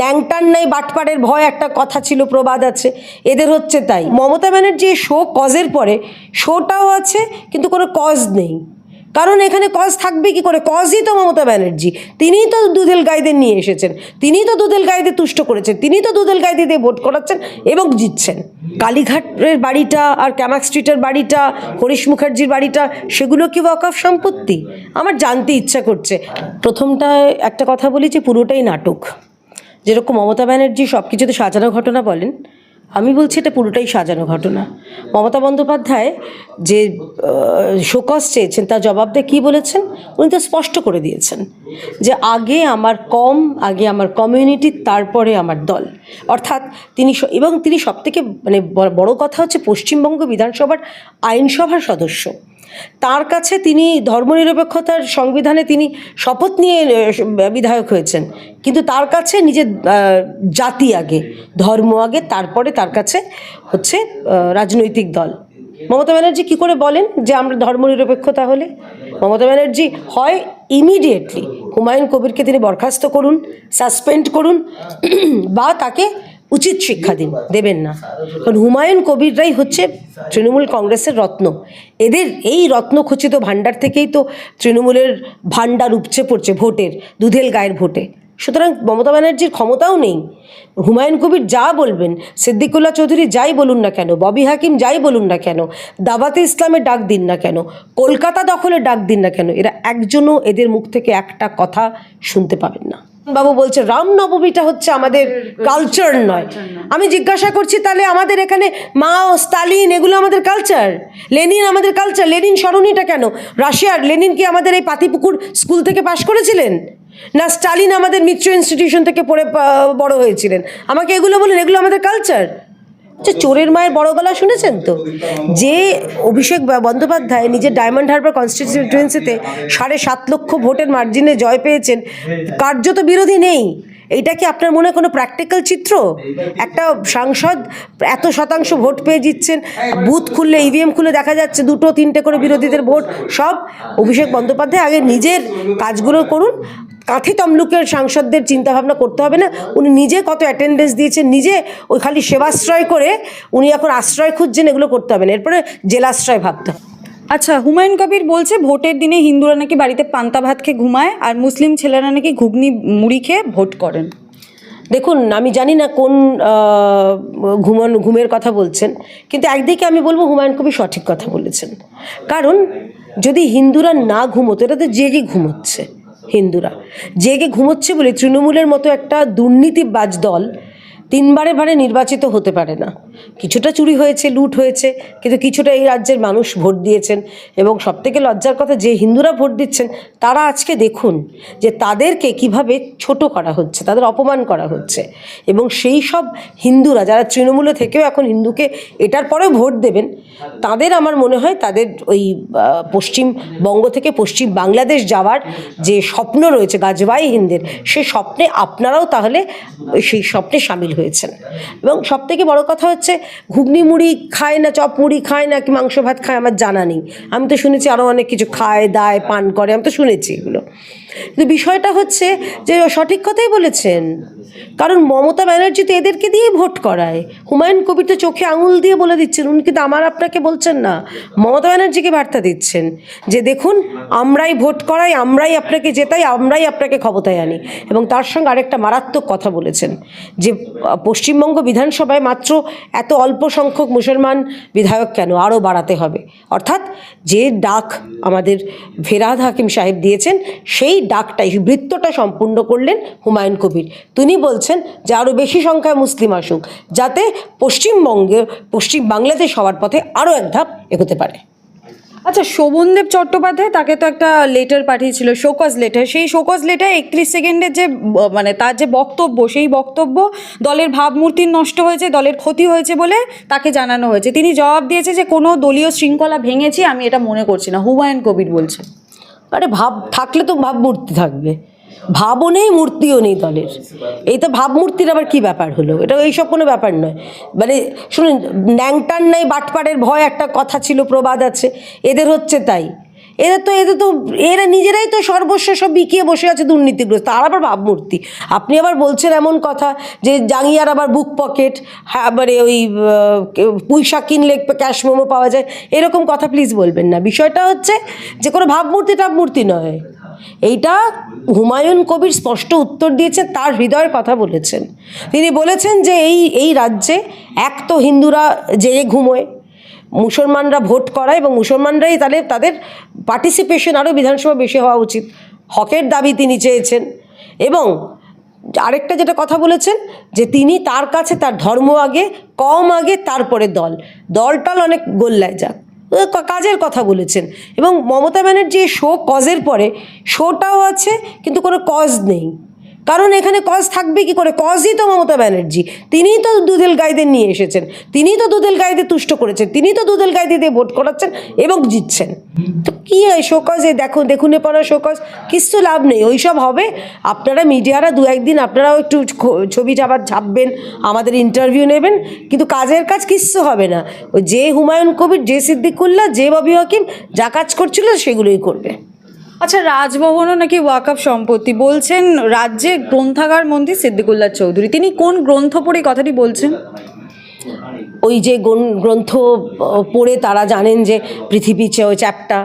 ন্যাংটার নাই, বাটপাড়ের ভয় একটা কথা ছিল, প্রবাদ আছে। এদের হচ্ছে তাই। মমতা ব্যানার্জি শো কজের পরে শোটাও আছে, কিন্তু কোনো কজ নেই। কারণ এখানে কজ থাকবে কি করে? কজই তো মমতা ব্যানার্জি। তিনিই তো দুধেল গাইদের নিয়ে এসেছেন। তিনিই তো দুধেল গাইদের তুষ্ট করেছেন। তিনিই তো দুধেল গাইদের দিয়ে ভোট করাচ্ছেন এবং জিতছেন। কালীঘাটের বাড়িটা আর ক্যামাক স্ট্রিটের বাড়িটা, হরিশ মুখার্জির বাড়িটা, সেগুলো কি ওয়াকফ সম্পত্তি? আমার জানতে ইচ্ছা করছে। প্রথমটায় একটা কথা বলি যে, পুরোটাই নাটক। যেরকম মমতা ব্যানার্জি সব কিছুতে সাজানো ঘটনা বলেন, আমি বলছি এটা পুরোটাই সাজানো ঘটনা। মমতা বন্দ্যোপাধ্যায় যে শোকস চেয়েছেন, তার জবাব জবাবটা কী বলেছেন? উনি তো স্পষ্ট করে দিয়েছেন যে আগে আমার কম, আগে আমার কমিউনিটি, তারপরে আমার দল। অর্থাৎ তিনি এবং তিনি সবথেকে মানে বড় কথা হচ্ছে পশ্চিমবঙ্গ বিধানসভার আইনসভার সদস্য। তার কাছে তিনি ধর্মনিরপেক্ষতার সংবিধানে তিনি শপথ নিয়ে বিধায়ক হয়েছেন। কিন্তু তার কাছে নিজের জাতি আগে, ধর্ম আগে, তারপরে তার কাছে হচ্ছে রাজনৈতিক দল। মমতা ব্যানার্জি কী করে বলেন যে আমরা ধর্মনিরপেক্ষতা হলে মমতা ব্যানার্জি হয় ইমিডিয়েটলি হুমায়ুন কবিরকে তিনি বরখাস্ত করুন সাসপেন্ড করুন, বা তাকে উচিত শিক্ষা দিন, দেবেন না। কারণ হুমায়ুন কবিররাই হচ্ছে তৃণমূল কংগ্রেসের রত্ন। এদের এই রত্নখচিত ভাণ্ডার থেকেই তো তৃণমূলের ভাণ্ডার উপচে পড়ছে ভোটের, দুধেল গায়ের ভোটে। সুতরাং মমতা ব্যানার্জির ক্ষমতাও নেই। হুমায়ুন কবির যা বলবেন, সিদ্দিকুল্লাহ চৌধুরী যাই বলুন না কেন, ববি হাকিম যাই বলুন না কেন, দাবাতে ইসলামের ডাক দিন না কেন, কলকাতা দখলের ডাক দিন না কেন, এরা একজনও এদের মুখ থেকে একটা কথা শুনতে পাবেন না। বাবু বলছে রামনবমীটা হচ্ছে আমাদের কালচার নয়। আমি জিজ্ঞাসা করছি, তাহলে আমাদের এখানে মাও স্তালিন, এগুলো আমাদের কালচার লেনিন আমাদের কালচার লেনিন স্মরণীটা কেন? রাশিয়ার, লেনিন কি আমাদের এই পাতিপুকুর স্কুল থেকে পাশ করেছিলেন? না স্টালিন আমাদের মিত্র ইনস্টিটিউশন থেকে পড়ে বড় হয়েছিলেন? আমাকে এগুলো বলেন, এগুলো আমাদের কালচার আচ্ছা চোরের মায়ের বড় গলা শুনেছেন তো? যে অভিষেক বন্দ্যোপাধ্যায় নিজের ডায়মন্ড হারবার কনস্টিটিউয়েন্সিতে সাড়ে সাত লক্ষ ভোটের মার্জিনে জয় পেয়েছেন, কার্যত বিরোধী নেই। এইটা কি আপনার মনে কোনো প্র্যাকটিক্যাল চিত্র? একটা সাংসদ এত শতাংশ ভোট পেয়ে জিতছেন, বুথ খুললে ইভিএম খুলে দেখা যাচ্ছে দুটো, তিনটে করে বিরোধীদের ভোট, সব অভিষেক বন্দ্যোপাধ্যায় আগে নিজের কাজগুলো করুন কাঁথি তমলুকের সাংসদদের চিন্তাভাবনা করতে হবে না। উনি নিজে কত অ্যাটেন্ডেন্স দিয়েছেন নিজে ওই খালি সেবাশ্রয় করে উনি এখন আশ্রয় খুঁজছেন এগুলো করতে হবে না। এরপরে জেলাশ্রয় ভাবতে হবে। আচ্ছা হুমায়ুন কবির বলছে ভোটের দিনে হিন্দুরা নাকি বাড়িতে পান্তা ভাত খেয়ে ঘুমায় আর মুসলিম ছেলেরা নাকি ঘুগনি মুড়ি খেয়ে ভোট করেন। দেখুন আমি জানি না কোন ঘুমান ঘুমের কথা বলছেন কিন্তু একদিকে আমি বলব হুমায়ুন কবি সঠিক কথা বলেছেন। কারণ যদি হিন্দুরা না ঘুমোতো এটা তো জেগে ঘুমোচ্ছে। হিন্দুরা। জেগে ঘুমোচ্ছে বলে তৃণমূলের মতো একটা দুর্নীতিবাজ দল তিনবারে বারে নির্বাচিত হতে পারে না। কিছুটা চুরি হয়েছে, লুট হয়েছে, কিন্তু কিছুটা এই রাজ্যের মানুষ ভোট দিয়েছেন। এবং সবথেকে লজ্জার কথা, যে হিন্দুরা ভোট দিচ্ছেন, তারা আজকে দেখুন যে তাদেরকে কীভাবে ছোট করা হচ্ছে, তাদের অপমান করা হচ্ছে। এবং সেই সব হিন্দুরা, যারা তৃণমূলে থেকেও এখন হিন্দুকে এটার পরেও ভোট দেবেন, তাদের আমার মনে হয় তাদের ওই পশ্চিমবঙ্গ থেকে পশ্চিম বাংলাদেশ যাওয়ার যে স্বপ্ন রয়েছে গাজবাই হিন্দের, সে স্বপ্নে আপনারাও তাহলে সেই স্বপ্নে সামিল হয়েছেন। এবং সব থেকে বড় কথা হচ্ছে ঘুগনি মুড়ি খায় না, চপ মুড়ি খায় না কি মাংস ভাত খায় আমার জানা নেই। আমি তো শুনেছি আরও অনেক কিছু খায়, দায়, পান করে, আমি তো শুনেছি এগুলো। কিন্তু বিষয়টা হচ্ছে যে সঠিক কথাই বলেছেন। কারণ মমতা ব্যানার্জি তো এদেরকে দিয়ে ভোট করায়। হুমায়ুন কবির তো চোখে আঙুল দিয়ে বলে দিচ্ছেন, উনি কিন্তু আমার আপনাকে বলছেন না। মমতা ব্যানার্জিকে বার্তা দিচ্ছেন যে দেখুন, আমরাই ভোট করাই, আমরাই আপনাকে জেতাই, আমরাই আপনাকে ক্ষমতায় আনি। এবং তার সঙ্গে আরেকটা মারাত্মক কথা বলেছেন যে, পশ্চিমবঙ্গ বিধানসভায় মাত্র এত অল্প সংখ্যক মুসলমান বিধায়ক কেন? আরও বাড়াতে হবে। অর্থাৎ যে ডাক আমাদের ফেরাদ হাকিম সাহেব দিয়েছেন, সেই ডাকটাই বৃত্তটা সম্পূর্ণ করলেন হুমায়ুন কবির। তিনি বলছেন যে আরও বেশি সংখ্যায় মুসলিম আসুক, যাতে পশ্চিমবঙ্গে, পশ্চিম বাংলাদেশ হওয়ার পথে আরও এক ধাপ এগোতে পারে। আচ্ছা শোভনদেব চট্টোপাধ্যায়, তাকে তো একটা লেটার পাঠিয়েছিল, শোকজ লেটার সেই শোকজ লেটার একত্রিশ সেকেন্ডের যে মানে তার যে বক্তব্য, সেই বক্তব্য দলের ভাবমূর্তি নষ্ট হয়েছে, দলের ক্ষতি হয়েছে বলে তাকে জানানো হয়েছে। তিনি জবাব দিয়েছে যে কোনো দলীয় শৃঙ্খলা ভেঙেছি, আমি এটা মনে করছি না, হুমায়ুন কবির বলছে। আরে ভাব, থাকলে তো ভাবমূর্তি থাকবে। ভাবও নেই, মূর্তিও নেই দলের। এই তো ভাবমূর্তির আবার কি ব্যাপার হলো? এটা এইসব কোনো ব্যাপার নয়। মানে শুনুন, ন্যাংটার নাই বাটপাড়ের ভয় একটা কথা ছিল, প্রবাদ আছে। এদের হচ্ছে তাই। এদের তো এদের তো, এরা নিজেরাই তো সর্বস্ব সব বিকিয়ে বসে আছে দুর্নীতিগ্রস্ত। আর আবার ভাবমূর্তি। আপনি আবার বলছেন এমন কথা যে জাঙ্গিয়ার আবার বুক পকেট মানে ওই পুঁইশাক কিনলে ক্যাশ মোমো পাওয়া যায়। এরকম কথা প্লিজ বলবেন না। বিষয়টা হচ্ছে যে কোনো ভাবমূর্তি টাবমূর্তি নয়। এইটা হুমায়ুন কবির স্পষ্ট উত্তর দিয়েছে তার হৃদয়ের কথা বলেছেন। তিনি বলেছেন যে এই এই রাজ্যে এক তো হিন্দুরা জেগে ঘুমোয় মুসলমানরা ভোট করায় এবং মুসলমানরাই তাহলে তাদের পার্টিসিপেশন আরও বিধানসভা বেশি হওয়া উচিত। হকের দাবি তিনি চেয়েছেন এবং আরেকটা যেটা কথা বলেছেন যে তিনি তার কাছে তার ধর্ম আগে, কম আগে, তারপরে দল। দলটাল অনেক গোল্লায় যাক। কাজের কথা বলেছেন এবং মমতা ব্যানার্জি শো কজের পরে শোটাও আছে কিন্তু কোনো কজ নেই। কারণ এখানে কজ থাকবে কি করে? কজই তো মমতা ব্যানার্জি। তিনিই তো দুধেল গাইদের নিয়ে এসেছেন। তিনিই তো দুধেল গাইদের তুষ্ট করেছেন। তিনিই তো দুধেল দিয়ে ভোট করাচ্ছেন এবং জিতছেন। তো কী হয় শোকজ শোকজে দেখো দেখুনে পড়া শোকজ কিচ্ছু লাভ নেই। ওইসব হবে। আপনারা মিডিয়ারা দু একদিন আপনারাও একটু ছবি আবার ছাপবেন আমাদের ইন্টারভিউ নেবেন। কিন্তু কাজের কাজ কিচ্ছু হবে না। ওই যে হুমায়ুন কবির, যে সিদ্দিকুল্লাহ, যে ববি হাকিম, যা কাজ করছিল সেগুলোই করবে। আচ্ছা রাজভবনও নাকি ওয়াকফ সম্পত্তি। বলছেন রাজ্যে গ্রন্থাগার মন্ত্রী সিদ্দিকুল্লাহ চৌধুরী। তিনি কোন গ্রন্থ পড়ে কথাটি বলছেন? ওই যে গ্রন্থ পড়ে তারা জানেন যে পৃথিবী চেয়ে চ্যাপ্টা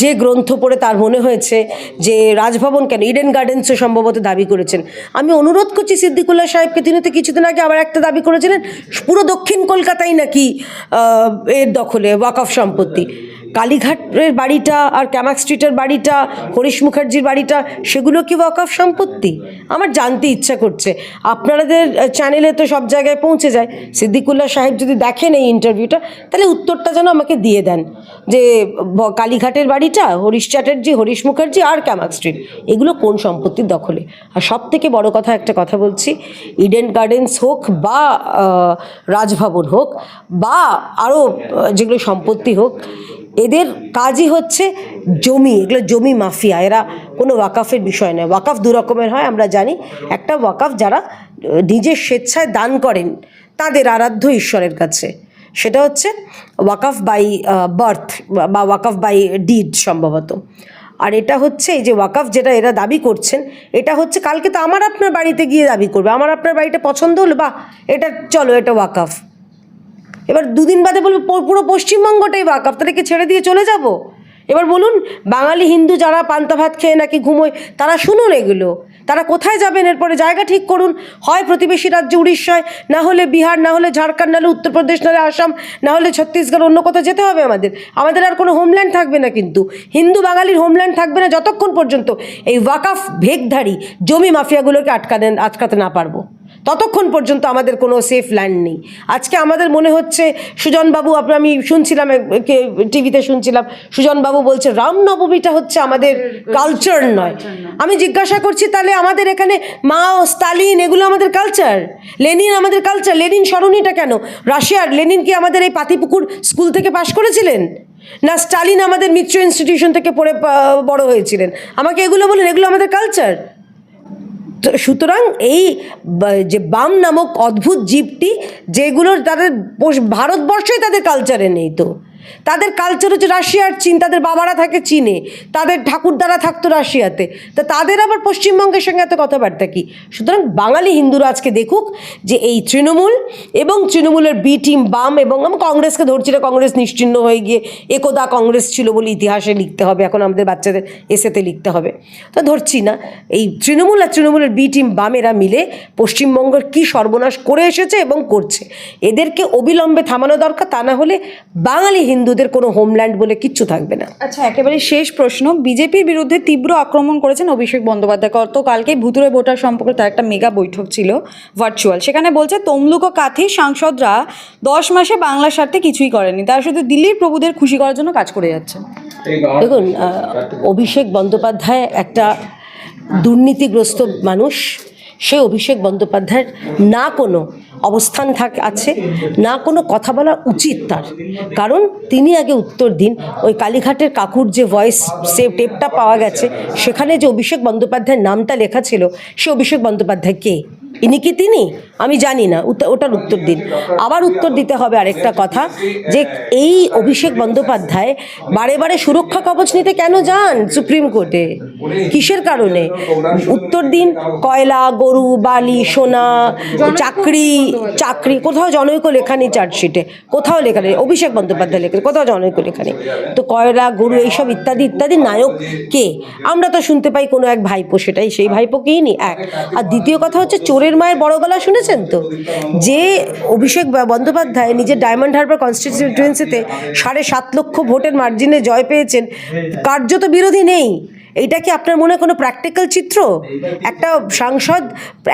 যে গ্রন্থ পড়ে তার মনে হয়েছে যে রাজভবন কেন? ইডেন গার্ডেন্সও সম্ভবত দাবি করেছেন। আমি অনুরোধ করছি সিদ্দিকুল্লাহ সাহেবকে, তিনি তো কিছুদিন আগে আবার একটা দাবি করেছিলেন, পুরো দক্ষিণ কলকাতায় নাকি এর দখলে ওয়াকফ সম্পত্তি। কালীঘাটের বাড়িটা আর ক্যামাক স্ট্রিটের বাড়িটা, হরিশ মুখার্জির বাড়িটা, সেগুলো কি ওয়াকফ সম্পত্তি? আমার জানতে ইচ্ছা করছে। আপনাদের চ্যানেলে তো সব জায়গায় পৌঁছে যায়। সিদ্দিকুল্লাহ সাহেব যদি দেখেন এই ইন্টারভিউটা তাহলে উত্তরটা যেন আমাকে দিয়ে দেন। যে কালীঘাটের বাড়িটা, হরিশ চ্যাটার্জি, হরিশ মুখার্জি আর ক্যামাক স্ট্রিট, এগুলো কোন সম্পত্তির দখলে? আর সব থেকে বড় কথা একটা কথা বলছি ইডেন গার্ডেন্স হোক বা রাজভবন হোক, বা আরও যেগুলো সম্পত্তি হোক, এদের কাজই হচ্ছে জমি, এগুলো জমি মাফিয়া, এরা কোনো ওয়াকাফের বিষয় নয়। ওয়াকাফ দু রকমের হয়, আমরা জানি। একটা ওয়াকাফ যারা নিজের স্বেচ্ছায় দান করেন, তাদের আরাধ্য ঈশ্বরের কাছে। সেটা হচ্ছে ওয়াকাফ বাই বার্থ বা ওয়াকফ বাই ডিড সম্ভবত। আর এটা হচ্ছে এই যে ওয়াকফ যেটা এরা দাবি করছেন, এটা হচ্ছে কালকে তো আমার আপনার বাড়িতে গিয়ে দাবি করবে। আমার আপনার বাড়িটা পছন্দ হলো? বা এটা চলো, এটা ওয়াকাফ। এবার দুদিন বাদে বলব পুরো পশ্চিমবঙ্গটাই ওয়াকাফ তাদেরকে ছেড়ে দিয়ে চলে যাব? এবার বলুন, বাঙালি হিন্দু যারা পান্তা ভাত খেয়ে নাকি ঘুমোয়, তারা শুনুন এগুলো। তারা কোথায় যাবেন? এরপরে জায়গা ঠিক করুন। হয় প্রতিবেশী রাজ্য উড়িষ্যায়, না হলে বিহার, না হলে ঝাড়খণ্ড, না হলে উত্তরপ্রদেশ, না হলে আসাম, না হলে ছত্তিশগড়, অন্য কোথাও যেতে হবে আমাদের। আমাদের আর কোনো হোমল্যান্ড থাকবে না কিন্তু। হিন্দু বাঙালির হোমল্যান্ড থাকবে না যতক্ষণ পর্যন্ত এই ওয়াকাফ ভেগধারী জমি মাফিয়াগুলোকে আটকাতে আটকাতে না পারব। ততক্ষণ পর্যন্ত আমাদের কোনো সেফ ল্যান্ড নেই। আজকে আমাদের মনে হচ্ছে সুজনবাবু আপনার আমি শুনছিলাম টিভিতে শুনছিলাম সুজনবাবু বলছে রামনবমীটা হচ্ছে আমাদের কালচার নয়। আমি জিজ্ঞাসা করছি তাহলে আমাদের এখানে মাও স্টালিন এগুলো আমাদের কালচার লেনিন আমাদের কালচার লেনিন স্মরণীটা কেন? রাশিয়ার লেনিন কি আমাদের এই পাতিপুকুর স্কুল থেকে পাশ করেছিলেন? না স্টালিন আমাদের মিত্র ইনস্টিটিউশন থেকে পড়ে বড় হয়েছিলেন? আমাকে এগুলো বলেন এগুলো আমাদের কালচার সুতরাং এই যে বাম নামক অদ্ভুত জীবটি যেগুলোর তাদের ভারতবর্ষই তাদের কালচারে নেই তো। তাদের কালচার হচ্ছে রাশিয়ার চীন। তাদের বাবারা থাকে চীনে। তাদের ঠাকুরদারা থাকতো রাশিয়াতে। তা তাদের আবার পশ্চিমবঙ্গের সঙ্গে এত কথাবার্তা কি? সুতরাং বাঙালি হিন্দুরা আজকে দেখুক যে এই তৃণমূল এবং তৃণমূলের বি টিম বাম এবং আমি কংগ্রেসকে ধরছি না, কংগ্রেস নিশ্চিহ্ন হয়ে গিয়ে একদা কংগ্রেস ছিল বলে ইতিহাসে লিখতে হবে। এখন আমাদের বাচ্চাদের এসেতে লিখতে হবে। তো ধরছি না। এই তৃণমূল আর তৃণমূলের বি টিম বামেরা মিলে পশ্চিমবঙ্গের কি সর্বনাশ করে এসেছে এবং করছে? এদেরকে অবিলম্বে থামানো দরকার। তা না হলে বাঙালি হিন্দুদের কোনো হোমল্যান্ড বলে কিচ্ছু থাকবে না। আচ্ছা একেবারে শেষ প্রশ্ন। বিজেপির বিরুদ্ধে তীব্র আক্রমণ করেছেন অভিষেক বন্দ্যোপাধ্যায়। গতকালকে ভুতুরে ভোটার সম্পর্কে তার একটা মেগা বৈঠক ছিল ভার্চুয়াল সেখানে বলছে তমলুক ও কাথি সাংসদরা দশ মাসে বাংলার স্বার্থে কিছুই করেনি। তারা শুধু দিল্লির প্রভুদের খুশি করার জন্য কাজ করে যাচ্ছে। দেখুন অভিষেক বন্দ্যোপাধ্যায় একটা দুর্নীতিগ্রস্ত মানুষ। সে অভিষেক বন্দ্যোপাধ্যায়ের না কোনো অবস্থান থাক আছে। না কোনো কথা বলা উচিত তার। কারণ তিনি আগে উত্তর দিন। ওই কালীঘাটের কাকুর যে ভয়েস সে টেপটা পাওয়া গেছে। সেখানে যে অভিষেক বন্দ্যোপাধ্যায়ের নামটা লেখা ছিল, সে অভিষেক বন্দ্যোপাধ্যায় কে? ইনি কি তিনি? আমি জানি না ওটার উত্তর দিন। আবার উত্তর দিতে হবে আরেকটা কথা যে এই অভিষেক বন্দ্যোপাধ্যায় বারে বারে সুরক্ষা কবচ নিতে কেন যান সুপ্রিম কোর্টে? কিসের কারণে? উত্তর দিন কয়লা গরু বালি সোনা চাকরি চাকরি কোথাও জনৈক লেখা নেই চার্জশিটে কোথাও লেখা নেই অভিষেক বন্দ্যোপাধ্যায় লেখা কোথাও জনৈক লেখা নেই। তো কয়লা গরু এইসব ইত্যাদি ইত্যাদি নায়ক কে? আমরা তো শুনতে পাই কোনো এক ভাইপো সেটাই সেই ভাইপোকেই নি এক। আর দ্বিতীয় কথা হচ্ছে চোরের মায়ের বড় গলা শুনেছেন তো? যে অভিষেক বন্দ্যোপাধ্যায় নিজের ডায়মন্ড হারবার কনস্টিটিউয়েন্সিতে সাড়ে সাত লক্ষ ভোটের মার্জিনে জয় পেয়েছেন, কার্যত বিরোধী নেই। এইটা কি আপনার মনে কোনো প্র্যাকটিক্যাল চিত্র? একটা সাংসদ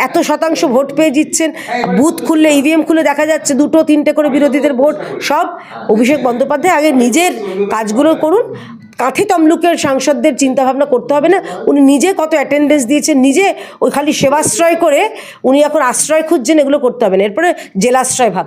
এত শতাংশ ভোট পেয়ে জিতছেন, বুথ খুললে, ইভিএম খুলে দেখা যাচ্ছে দুটো, তিনটে করে বিরোধীদের ভোট, সব অভিষেক বন্দ্যোপাধ্যায় আগে নিজের কাজগুলো করুন। কাঁথি তমলুকের সাংসদদের চিন্তাভাবনা করতে হবে না, উনি নিজে কত অ্যাটেন্ডেন্স দিয়েছেন, নিজে ওই খালি সেবাশ্রয় করে উনি এখন আশ্রয় খুঁজছেন, এগুলো করতে হবে না। এরপরে জেলাশ্রয় ভাব।